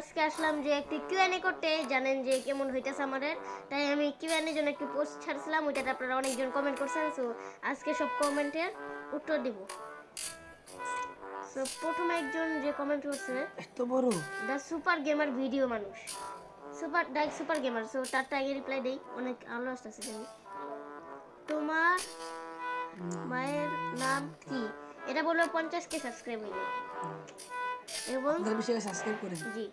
আজকে আসলাম যে একটি কিউএনএ করতে। জানেন যে কেমন হইতেছে আমাদের। তাই আমি কিউএনএর জন্য একটি পোস্ট ছাড়ছিলাম ওইটাতে আপনারা অনেকজন কমেন্ট করছেন সো আজকে সব কমেন্টের উত্তর দিব। সো প্রথমে একজন যে কমেন্ট করছে এত বড়? দ্য সুপার গেমার ভিডিও মানুষ। সুপার ডাইক সুপার গেমার সো তারটা আগে রিপ্লাই দেই অনেক আলো আসতেছে জানি তোমার মায়ের নাম কি? এটা বলল পঞ্চাশ কে সাবস্ক্রাইব হইলে। এবং সাবস্ক্রাইব করেন জি।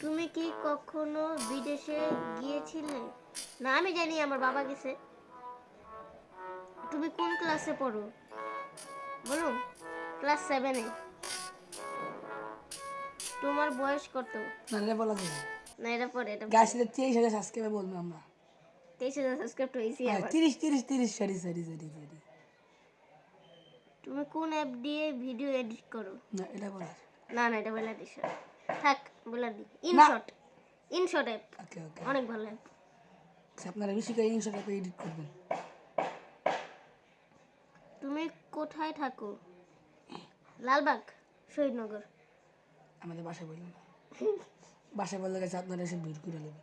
তুমি কি কখনো বিদেশে গিয়েছিলে? না আমি জানি আমার বাবা গেছে। তুমি কোন ক্লাসে পড়ো? বলুন ক্লাস সেভেনে তোমার বয়স কত? না এটা বলা যায় না। এটা পরে এটা গাছ তিরিশ হাজার সাবস্ক্রাইবে বলব আমরা। তেইশ হাজার সাবস্ক্রাইব হয়েছি হ্যাঁ তিরিশ তিরিশ তিরিশ সরি সরি সরি সরি তুমি কোন অ্যাপ দিয়ে ভিডিও এডিট করো? না এটা বলা না না এটা বলে দিস থাক বলে দি। InShot InShot app okay okay. অনেক ভালো অ্যাপ আপনারা বেশি করে ইনশটাপে এডিট করবেন। তুমি কোথায় থাকো? লালবাগ শহীদনগর। আমাদের বাসায় বললাম বাসায় বললে গেছে আপনারা এসে ভিড় করে নেবেন।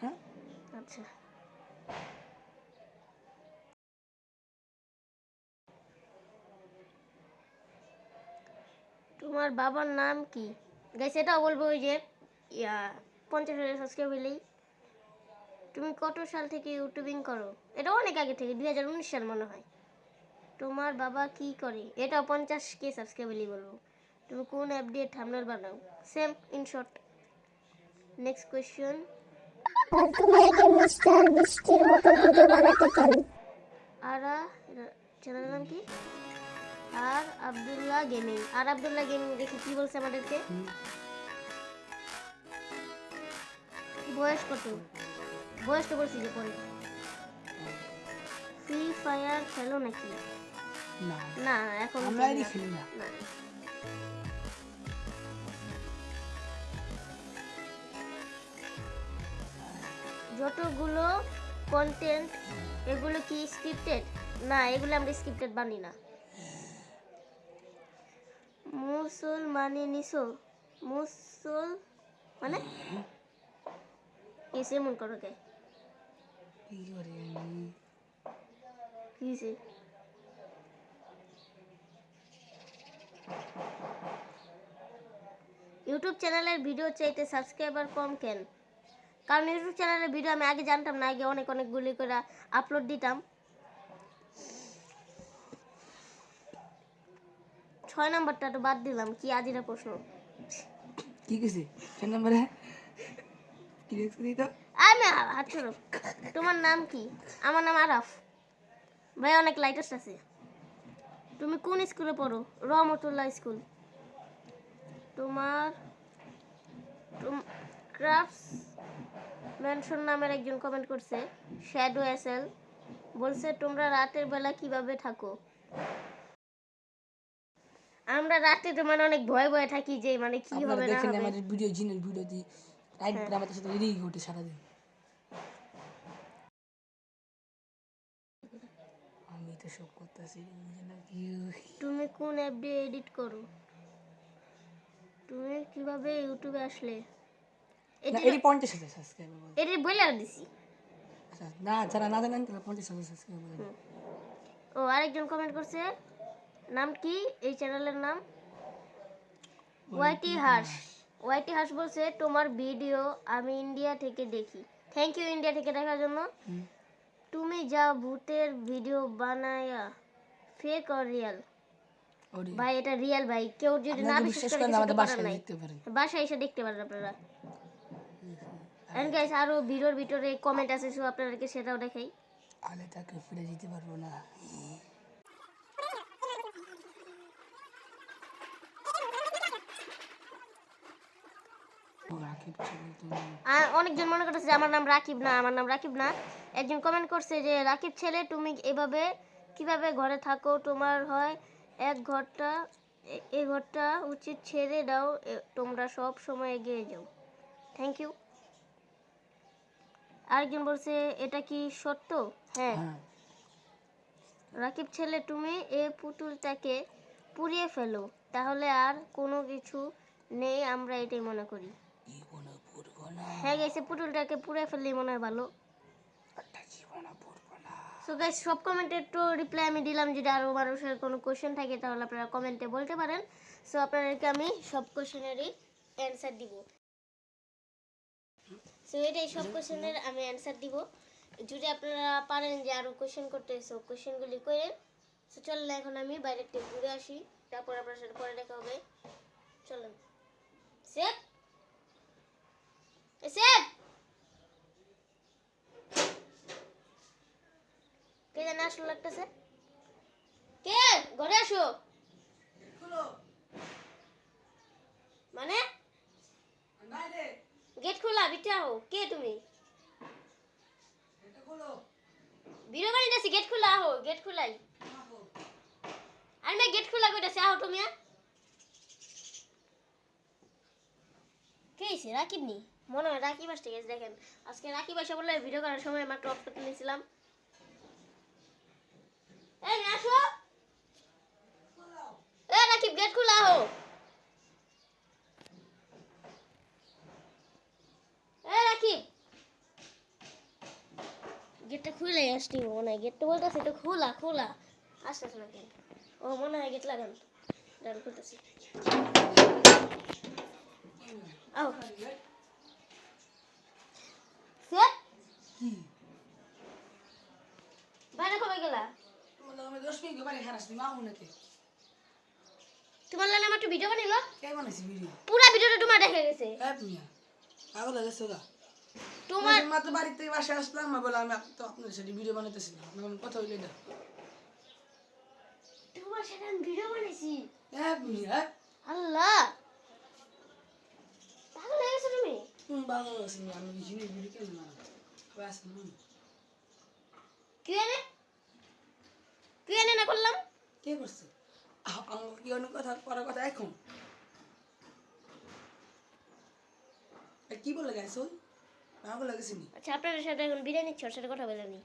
হ্যাঁ? আচ্ছা। তোমার বাবার নাম কি? গাইছে এটাও বলব ওই যে, ইয়া, পঞ্চাশ হাজার সাবস্ক্রাইব হইলেই। তুমি কত সাল থেকে ইউটিউবিং করো? এটা অনেক আগে থেকে, দুই হাজার উনিশ সাল মনে হয়। তোমার বাবা কি করে? এটাও পঞ্চাশ কে সাবস্ক্রাইব হইলেই বলব। তুমি কোন অ্যাপ দিয়ে থামনেল বানাও? Same in short next question আর চ্যানেলের নাম কি? আর আব্দুল্লাহ গেমিং। আর আব্দুল্লাহ গেমিং দেখি কি বলছে আমাদেরকে? বয়স কত বয়স তো বলছি যে পরে ফ্রি ফায়ার খেলো নাকি? না। না এখন আমরা খেলি না। যতগুলো কন্টেন্ট এগুলো কি স্ক্রিপ্টেড না এগুলো আমরা স্ক্রিপ্টেড বানি না। মুসলমানি নিসো মুসল মানে? এসে মন করো কে? কি করে আমি কি হয়েছে ইউটিউব চ্যানেলের ভিডিও চাইতে সাবস্ক্রাইবার কম কেন? কারণ ইউটিউব চ্যানেলের ভিডিও আমি আগে জানতাম না, আগে অনেক অনেকগুলি করে আপলোড দিতাম। ছয় নাম্বারটা তো বাদ দিলাম কি আজিরা প্রশ্ন? কি কিছু সে নম্বরে? কি দেখছি তো? আমি হাত তোমার নাম কি? আমার নাম আরাফ। ভাই অনেক লাইটেস্ট আছে। তুমি কোন স্কুলে পড়ো? রহমতুল্লাহ স্কুল তোমার ক্রাফটস মেনশন নামের একজন কমেন্ট করছে শ্যাডো এসএল বলছে তোমরা রাতের বেলা কীভাবে থাকো? আমরা রাতে তো মানে অনেক ভয় ভয়ে থাকি যে মানে কি হবে না দেখেন হবে। আমাদের ভিডিও জিনের ভিডিও দিই রাইট আমাদের সাথে এদিকে ঘটে সারাদিন। আমি তো সব করতেছি তুমি কোন অ্যাপ দিয়ে এডিট করো? তুমি কীভাবে ইউটিউবে আসলে? এটি পঞ্চাশ হাজার সাবস্ক্রাইবার বলে। বলে দিছি। আচ্ছা না যারা না জানেন তারা পঞ্চাশ হাজার সাবস্ক্রাইবার ও আরেকজন কমেন্ট করছে নাম কি? এই চ্যানেলের নাম? ওয়াইটি হাস ওয়াইটি হাস বলছে তোমার ভিডিও আমি ইন্ডিয়া থেকে দেখি। থ্যাংক ইউ ইন্ডিয়া থেকে দেখার জন্য। তুমি যা ভূতের ভিডিও বানায়া ফেক আর রিয়াল ভাই এটা রিয়েল ভাই। কেউ যদি না বিশ্বাস করে আমাদের বাসায় দেখতে পারেন। বাসায় এসে দেখতে পারেন আপনারা। এন্ড গাইস আরও ভিডিওর ভিতরে কমেন্ট আছে সো আপনাদেরকে সেটাও দেখাই। আলে তাকে ফিরে যেতে পারব না। রাকিব আর অনেকজন মনে করতেছে যে আমার নাম রাকিব না আমার নাম রাকিব না। একজন কমেন্ট করছে যে রাকিব ছেলে তুমি এভাবে কীভাবে ঘরে থাকো? তোমার হয় এক ঘরটা এই ঘরটা উচিত ছেড়ে দাও তোমরা সব সময় এগিয়ে যাও। থ্যাংক ইউ আরেকজন বলছে এটা কি সত্য? হ্যাঁ। হ্যাঁ। রাকিব ছেলে তুমি এ পুতুলটাকে পুড়িয়ে ফেলো তাহলে আর কোনো কিছু নেই আমরা এটাই মনে করি। হ্যাঁ গেছে পুতুলটাকে পুড়ে ফেললেই মনে হয় ভালো। সো গাইস সব কমেন্টের একটু রিপ্লাই আমি দিলাম যদি আরও মানুষের কোনো কোশ্চেন থাকে তাহলে আপনারা কমেন্টে বলতে পারেন। সো আপনাদেরকে আমি সব কোশ্চেনেরই অ্যান্সার দিব। সো এটাই সব কোশ্চেনের আমি অ্যান্সার দিব। যদি আপনারা পারেন যে আরও কোশ্চেন করতে সো কোশ্চেনগুলি করেন। সো চলেন এখন আমি বাইরে একটু ঘুরে আসি। তারপর আপনার সাথে পরে দেখা হবে। চলেন। সেফ সেফ কে জানে আসলো লাগতেছে? কে? ঘরে আসো। মানে? গেট খোলা বিটা হো কে তুমি? বিরো বাড়ি যাচ্ছি গেট খোলা আহো গেট খোলাই। আমি গেট খোলা কইতাছি আহো তুমি কে এসে? রাকিব নি? মনে হয় রাকিব আসতে গেছে দেখেন। আজকে রাকিব আসে বলে ভিডিও করার সময় অফ করতে নিয়েছিলাম। এই আসো। এ রাকিব গেট খোলা হো এ রাকিব। গেটটা খুলে আসছি মনে হয়। গেটটা বলতেছে তো খোলা খোলা। আসতেছে না কেন ও মনে হয় গেট লাগান। দাঁড়ান খুলতেছি। আও বাইরে কবে গেলা? আমি নাকি? তোমার লাগে আমার একটু ভিডিও বানিলো। কে বানাইছি ভিডিও পুরা ভিডিওটা তোমার দেখে গেছে। হ্যাঁ মিয়া পাগল হয়ে গেছো গা। তোমার মাত্র বাড়ির থেকে আসলাম আমি বলে আমি তো আপনাদের সাথে ভিডিও বানাইতেছিলাম এখন কথা হইলে এটা তোমার সাথে আমি ভিডিও বানাইছি। হ্যাঁ মিয়া আল্লাহ। পাগল হয়ে গেছো তুমি? তুমি পাগল মিয়া আমি নেই ভিডিও কেন বানাবো আসেন কি এনে কি এনে না করলাম কে করছে? আমার কি কথা করার কথা এখন? কি বলে গেছে পাগল লাগেছে নি। আচ্ছা আপনাদের সাথে এখন বিরিয়ানি ছোট কথা বলে নি।